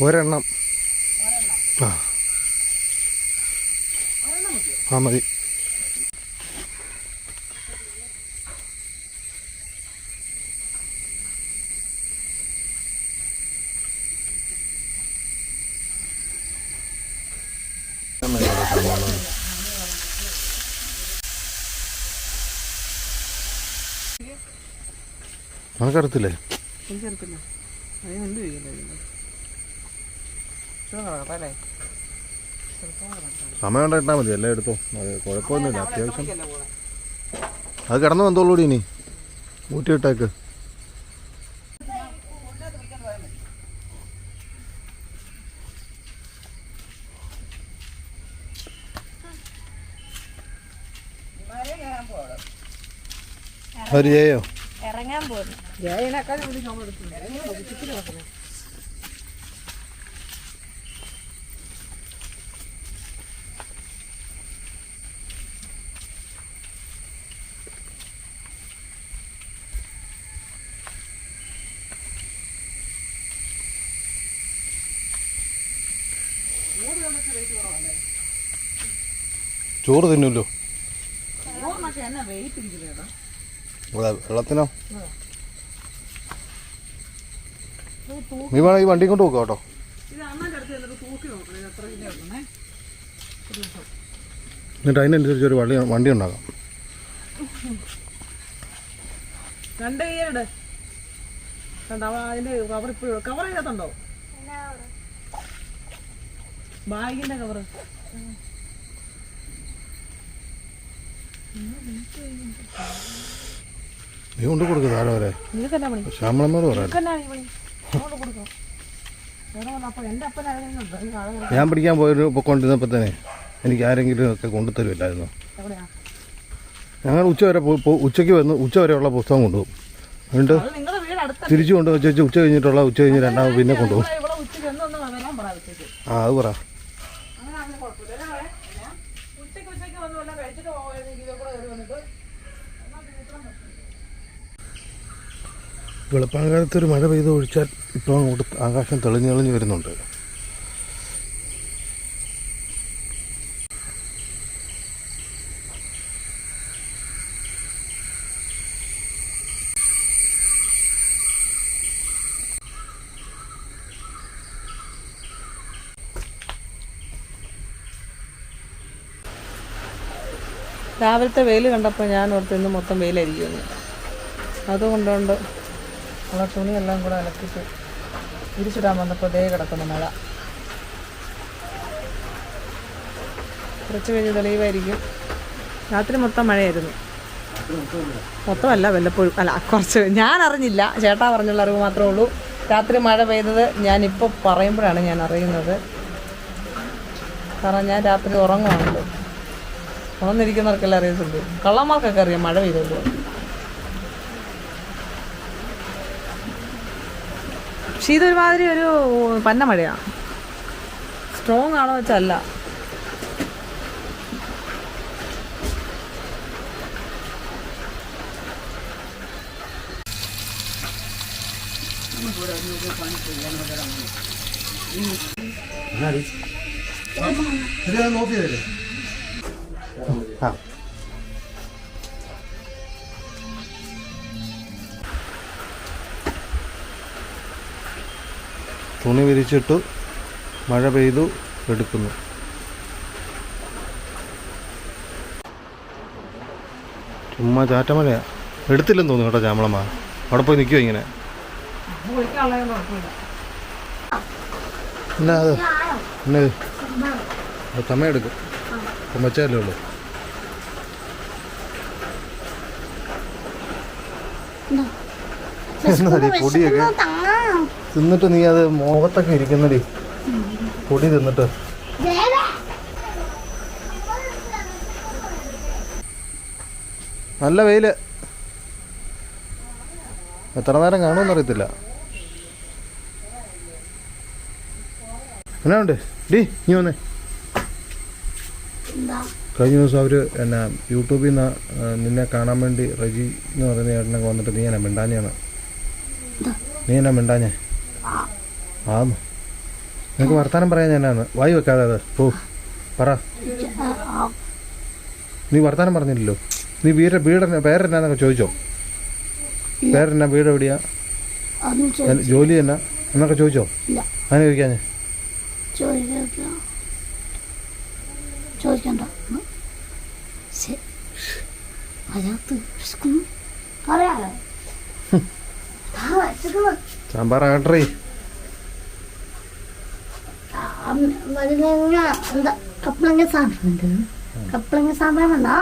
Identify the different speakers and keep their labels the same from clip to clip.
Speaker 1: ഒരെണ്ണം. ആ. ആ മതി. നമുക്കറിയത്തില്ലേ
Speaker 2: എനിക്കറിയത്തില്ല. അതിന് എന്ത് ചെയ്യില്ല അല്ലേ
Speaker 1: സമയം ഉണ്ടായിട്ടാ മതി എല്ലാം എടുത്തോ. അത് കുഴപ്പമൊന്നുമില്ല അത്യാവശ്യം. അത് കിടന്നു വന്നോളൂടി ഇനി. ഊറ്റിയിട്ടേക്ക് ഒരു ജയോ
Speaker 3: ഇറങ്ങാൻ പോകുന്നു
Speaker 2: ജയനേക്കാൾ
Speaker 1: ചോറ് തിന്നുമല്ലോ വെള്ളത്തിനോ? നീ വേണം ഈ വണ്ടി കൊണ്ട്
Speaker 2: ഉണ്ടെന്നേ
Speaker 1: എന്നിട്ട് അതിനനുസരിച്ച് ഒരു വള്ളി വണ്ടി ഉണ്ടാക്കാം.
Speaker 2: രണ്ട് കണ്ടോ? അതിന്റെ കവർ ഇപ്പോഴും കവർ അതിനകത്തുണ്ടോ ബാഗിന്റെ കവർ
Speaker 1: നീ കൊണ്ട് കൊടുക്കുക താഴെ വരെ. ശ്യാമളമ്മയോട് പറയാം ഞാൻ പിടിക്കാൻ പോയൊരു പൊക്കൊണ്ടിരുന്നപ്പോൾ തന്നെ എനിക്ക് ആരെങ്കിലും ഒക്കെ കൊണ്ടുതരുമില്ലായിരുന്നു ഞങ്ങൾ ഉച്ച വരെ ഉച്ചയ്ക്ക് വന്ന് ഉച്ച വരെയുള്ള പുസ്തകം കൊണ്ടുപോകും. എന്നിട്ട് തിരിച്ചു കൊണ്ട് വെച്ച് ഉച്ച കഴിഞ്ഞിട്ടുള്ള ഉച്ച കഴിഞ്ഞ് രണ്ടാമത് പിന്നെ കൊണ്ടുപോകും. ആ അത് പറ
Speaker 2: അങ്ങനെ ആണെങ്കിൽ കുഴപ്പമില്ല അല്ലേ മോളെ? ഞാൻ ഉച്ചയ്ക്ക് ഉച്ചയ്ക്ക് വന്ന് വല്ല കഴിച്ചിട്ട് പോകുമായിരുന്നെങ്കിൽ ഇവിടെ കൂടെ കയറി വന്നിട്ട്
Speaker 1: വെളുപ്പാങ്കാലത്ത് ഒരു മഴ പെയ്ത് ഒഴിച്ചാൽ ഇപ്പോൾ അങ്ങോട്ട് ആകാശം തെളിഞ്ഞു തെളിഞ്ഞ് വരുന്നുണ്ട്.
Speaker 2: രാവിലത്തെ വെയിൽ കണ്ടപ്പോൾ ഞാൻ ഓർത്ത് ഇന്ന് മൊത്തം വെയിലായിരിക്കുമെന്ന്. അതുകൊണ്ടുകൊണ്ട് ഉള്ള തുണിയെല്ലാം കൂടെ അലക്കിട്ട് തിരിച്ചിടാൻ വന്നപ്പോൾ ദേ കിടക്കുന്നു മഴ. കുറച്ച് കഴിഞ്ഞ് തെളിയുമായിരിക്കും രാത്രി മൊത്തം മഴയായിരുന്നു. മൊത്തമല്ല വല്ലപ്പോഴും. അല്ല കുറച്ച്. ഞാൻ അറിഞ്ഞില്ല. ചേട്ടാ പറഞ്ഞുള്ള അറിവ് മാത്രമേ ഉള്ളൂ. രാത്രി മഴ പെയ്തത് ഞാനിപ്പോൾ പറയുമ്പോഴാണ് ഞാൻ അറിയുന്നത്. കാരണം ഞാൻ രാത്രി ഉറങ്ങുവാണല്ലോ. ഉണർന്നിരിക്കുന്നവർക്കെല്ലാം അറിയത്തുള്ളൂ. കള്ളന്മാർക്കൊക്കെ അറിയാം മഴ പെയ്തല്ലോ പക്ഷേ ഇതൊരുമാതിരി ഒരു പന്ന മഴയാണ് സ്ട്രോങ് ആണോ വെച്ചല്ല
Speaker 1: ആ. തുണി വിരിച്ചിട്ടു മഴ പെയ്തു എടുക്കുന്നു. ചുമ്മാ ചാറ്റമഴയാ എടുത്തില്ലെന്ന് തോന്നുന്നു കേട്ടോ ചാമളമ്മ അവിടെ പോയി നിൽക്കുമോ ഇങ്ങനെ? എന്നാ അത്? എന്നാ? അത് സമയം എടുക്കും. അപ്പം വെച്ചല്ലേ ഉള്ളൂ. പൊടിയൊക്കെ? തിന്നിട്ട് നീ അത് മുഖത്തൊക്കെ ഇരിക്കുന്നടി. പൊടി തിന്നിട്ട്. നല്ല വെയിൽ. എത്ര നേരം കാണുമെന്ന് അറിയത്തില്ല. എന്നാ ഉണ്ട്? ഡി നീ വന്നേ. കഴിഞ്ഞ ദിവസം അവർ എന്നാ യൂട്യൂബിൽ നിന്ന് നിന്നെ കാണാൻ വേണ്ടി റജി എന്ന് പറയുന്ന ചേട്ടനൊക്കെ വന്നിട്ട് നീ എന്നാ മിണ്ടാഞ്ഞാണ്? നീ എന്നാ മിണ്ടാഞ്ഞേ? ആന്ന്. നിനക്ക് വർത്താനം പറയാൻ ഞാനാണ്. വായി വെക്കാതെ അത്. പോ. പറ. നീ വർത്താനം പറഞ്ഞില്ലല്ലോ. നീ വീട് വീടെന്നാ പേരെന്നാന്നൊക്കെ ചോദിച്ചോ? പേരെന്നാ? വീട് എവിടെയാ? ജോലി എന്നാ? എന്നൊക്കെ ചോദിച്ചോ? അങ്ങനെ ചോദിക്കാ ഞാൻ
Speaker 3: ചോദിക്കണ്ട. പറയാലോ? ആ.
Speaker 1: സാമ്പാർ ആകട്ടെ.
Speaker 3: കപ്പളങ്ങ സാമ്പാറുണ്ട് കപ്പളങ്ങ സാമ്പാർ വേണോ?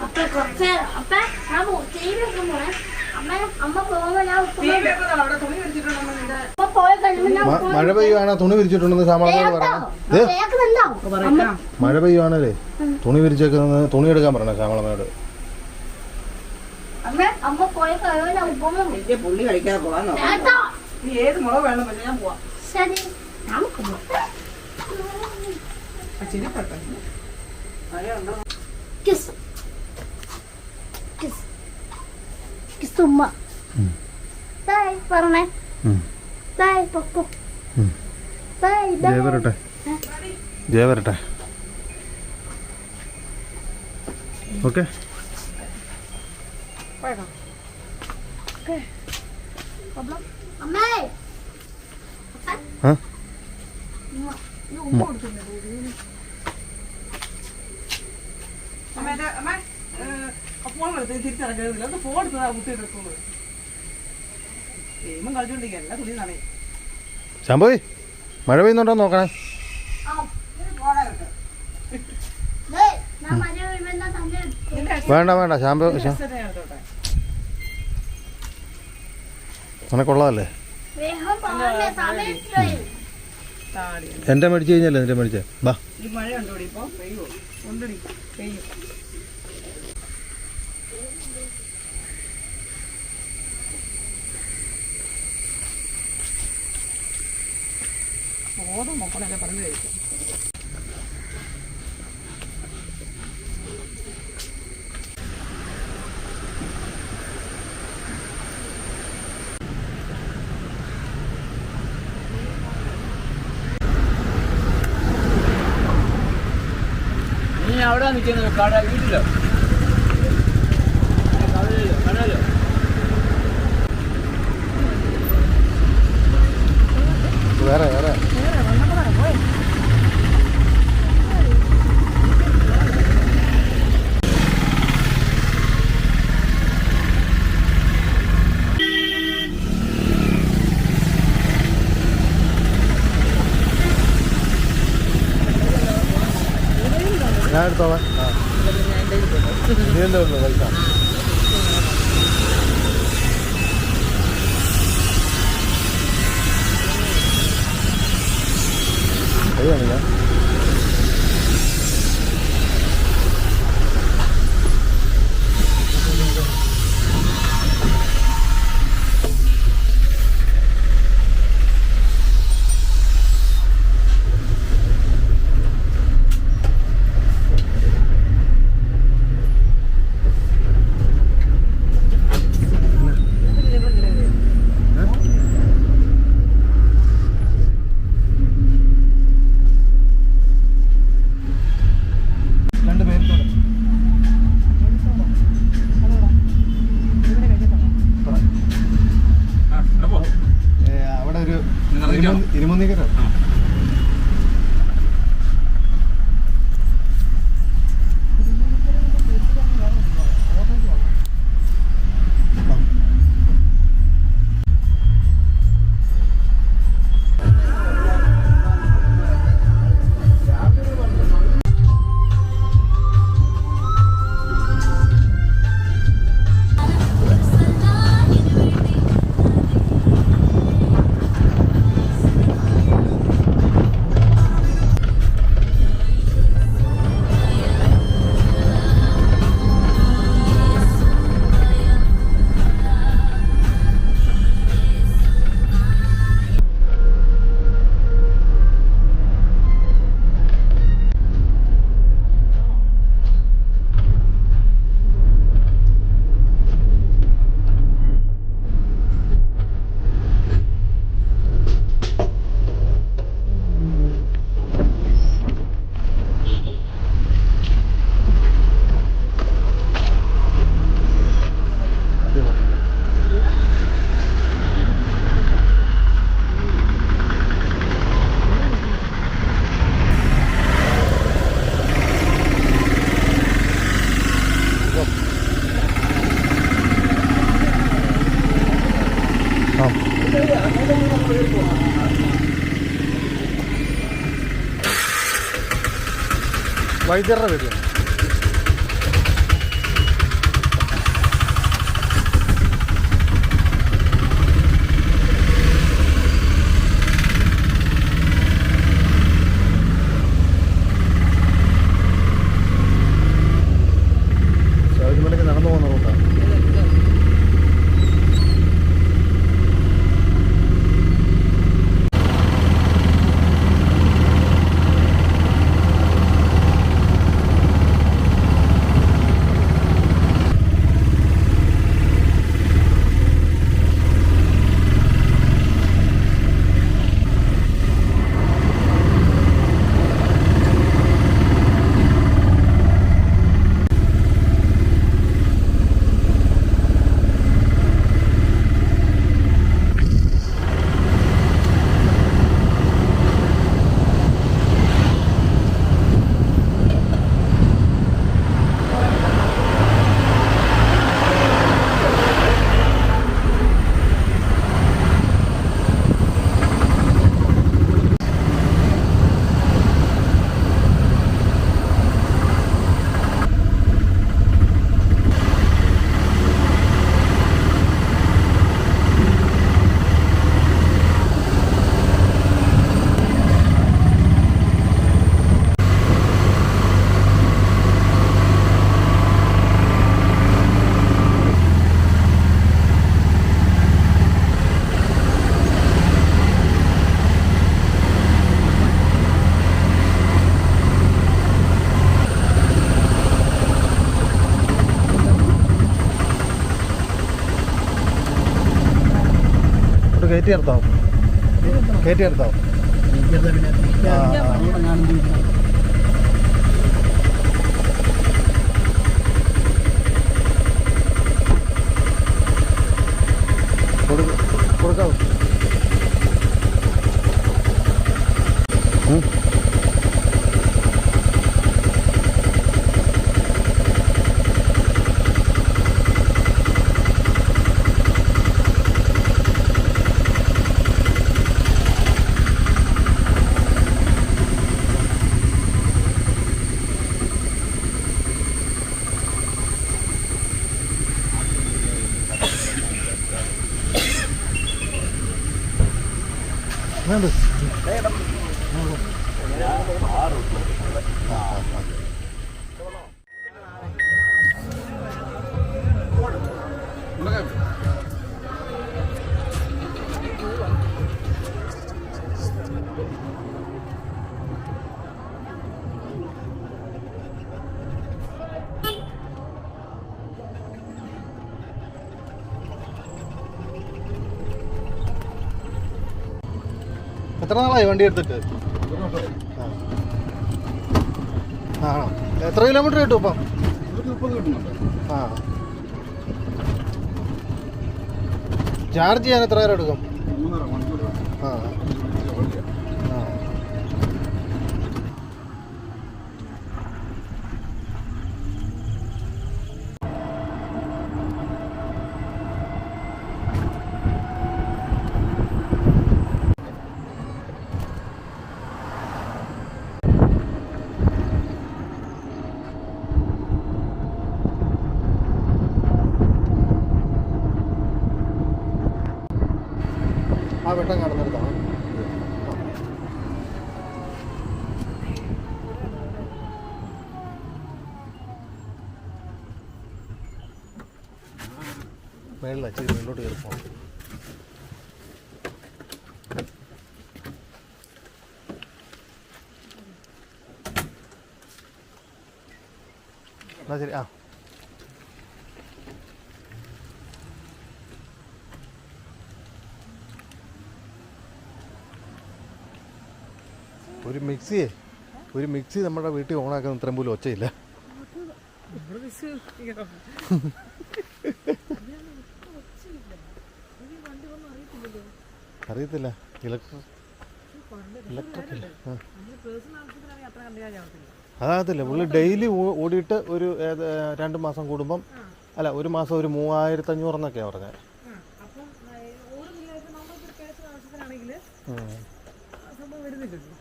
Speaker 3: അപ്പൊ കുറച്ച് അപ്പ ഞാൻ ടി വി ഒക്കെ പോണേ അമ്മ അമ്മ പോകുമ്പോ ഞാൻ ഉപ്പുമാവ് അമ്മ പോയി കഴിയുമ്പോ ഞാൻ
Speaker 1: മ- മഴ പെയ്യുവാണ് തുണി വിരിച്ചിട്ടുണ്ടെന്ന് ഏ
Speaker 3: കേൾക്കുന്നുണ്ടാവും
Speaker 1: മഴ പെയ്യുവാണല്ലേ തുണി വിരിച്ചേക്കുന്നത് തുണി എടുക്കാൻ
Speaker 3: പറഞ്ഞ
Speaker 2: ശ്യാമളമ്മയോട്. പുള്ളി കഴിക്കാതെ
Speaker 3: പോവാൻ
Speaker 2: നീ ഏത് മുളക് വേണം പക്ഷെ ഞാൻ പോവാം.
Speaker 3: കിസ് കിസ് കിസ് ഉമ്മ. പറഞ്ഞേ. ബൈ
Speaker 1: ഉം.
Speaker 3: By bye.
Speaker 1: ജയ വരട്ടെ. ജയ വരട്ടെ. ഓക്കെ.
Speaker 3: അമ്മേ.
Speaker 1: ആ?
Speaker 2: അമ്മ അമ്മ ഫോൺ എടുത്ത് തിരിച്ചിറക്കരുതില്ല ഒന്ന് ഫോൺ എടുത്തതാ കുത്തി എടുക്കുന്നത് ഗെയിമും കളിച്ചോണ്ടിരിക്കുക എല്ലാ തുണി നനയും
Speaker 1: ശാമ്പോയ് മഴ പെയ്യുന്നുണ്ടോ നോക്കണേ. വേണ്ട വേണ്ട ശാമ്പോ നിനക്കുള്ളതല്ലേ? എന്റെ മേടിച്ച് കഴിഞ്ഞല്ലേ നിന്റെ മേടിച്ചേ? ബാ.
Speaker 2: ഈ മഴ കണ്ടോടി ഇപ്പൊ? പെയ്യോ? കൊണ്ടടി പെയ്യും. ഓടും മക്കളൊക്കെ പറഞ്ഞു കഴിക്കും.
Speaker 4: അവിടെ നിൽക്കുന്നത് കട വീട്ടിലോ? കടയിലോ? കടയിലോ?
Speaker 1: വൈദ്യരുടെ വീട്ടിൽ. കയറ്റി നിർത്താവും കയറ്റി നിർത്താവും കൊടുക്കാവൂ ഉം. വേണ്ട എത്ര നാളായി വണ്ടി എടുത്തിട്ട്? ആണോ? എത്ര കിലോമീറ്റർ കിട്ടും ഇപ്പം? ആ. ചാർജ് ചെയ്യാൻ എത്ര നേരം എടുക്കും? ആ. ആ വെട്ടം കടന്നെടുത്താണ് മേളിൽ അച്ഛൻ മേളിലോട്ട് കയറി പോകണം എന്നാ ശരി ആ. ഒരു മിക്സിയെ ഒരു മിക്സി നമ്മുടെ വീട്ടിൽ ഓണാക്കുന്ന ഇത്രയും പോലും ഒച്ചയില്ല. അറിയത്തില്ല. ഇലക്ട്രിക് ഇലക്ട്രിക് ഇല്ല ആ. അതാകത്തില്ല പുള്ളി ഡെയിലി ഓടിയിട്ട് ഒരു രണ്ട് മാസം കൂടുമ്പം അല്ല ഒരു മാസം ഒരു മൂവായിരത്തി അഞ്ഞൂറെന്നൊക്കെയാണ് പറഞ്ഞത്.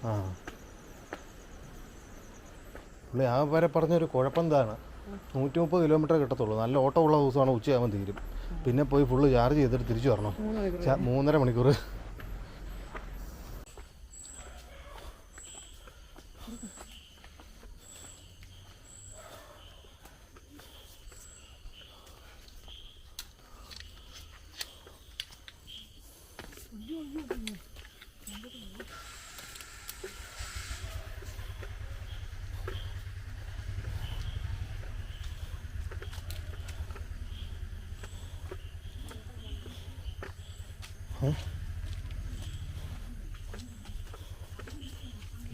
Speaker 1: ആ. പുള്ളി ആ വരെ പറഞ്ഞൊരു കുഴപ്പം എന്താണ് നൂറ്റി മുപ്പത് കിലോമീറ്റർ കിട്ടത്തുള്ളൂ. നല്ല ഓട്ടോ ഉള്ള ദിവസമാണ് ഉച്ചയാകുമ്പോൾ തീരും. പിന്നെ പോയി ഫുള്ള് ചാർജ് ചെയ്തിട്ട് തിരിച്ചു വരണം. മൂന്നര മണിക്കൂർ.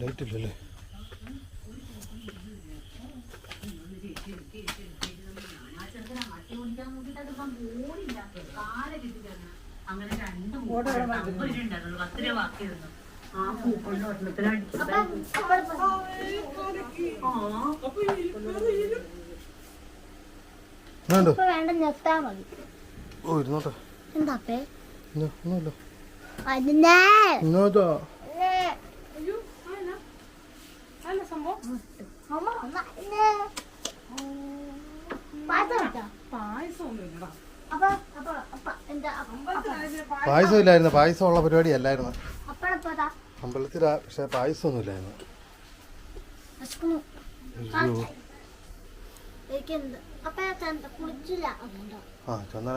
Speaker 1: ലൈറ്റ് ഇല്ലല്ലേ വേണ്ടോ
Speaker 3: ഇപ്പൊ വേണ്ട നിർത്താ മതി.
Speaker 1: ഓ ഇരുന്നോട്ടെ.
Speaker 3: എന്താ അപ്പേ?
Speaker 1: ഇല്ല, ഒന്നുമില്ല
Speaker 2: ne ne? Ne സംഭവം
Speaker 3: അമ്മ അമ്മ ഇന്നെ. പാത്രം വെച്ചോ?
Speaker 2: പായസം ഒന്നും ഇല്ലടാ
Speaker 3: അപ്പൊ അപ്പൊ അപ്പ എന്താ അപ്പ
Speaker 1: പായസം ഇല്ലായിരുന്നു പായസം ഉള്ള പരിപാടി അല്ലായിരുന്നു
Speaker 3: അമ്പലത്തിൽ
Speaker 1: അമ്പലത്തിലാ പക്ഷെ പായസം ഒന്നും ഇല്ലായിരുന്നു ആ
Speaker 2: ചെന്നാ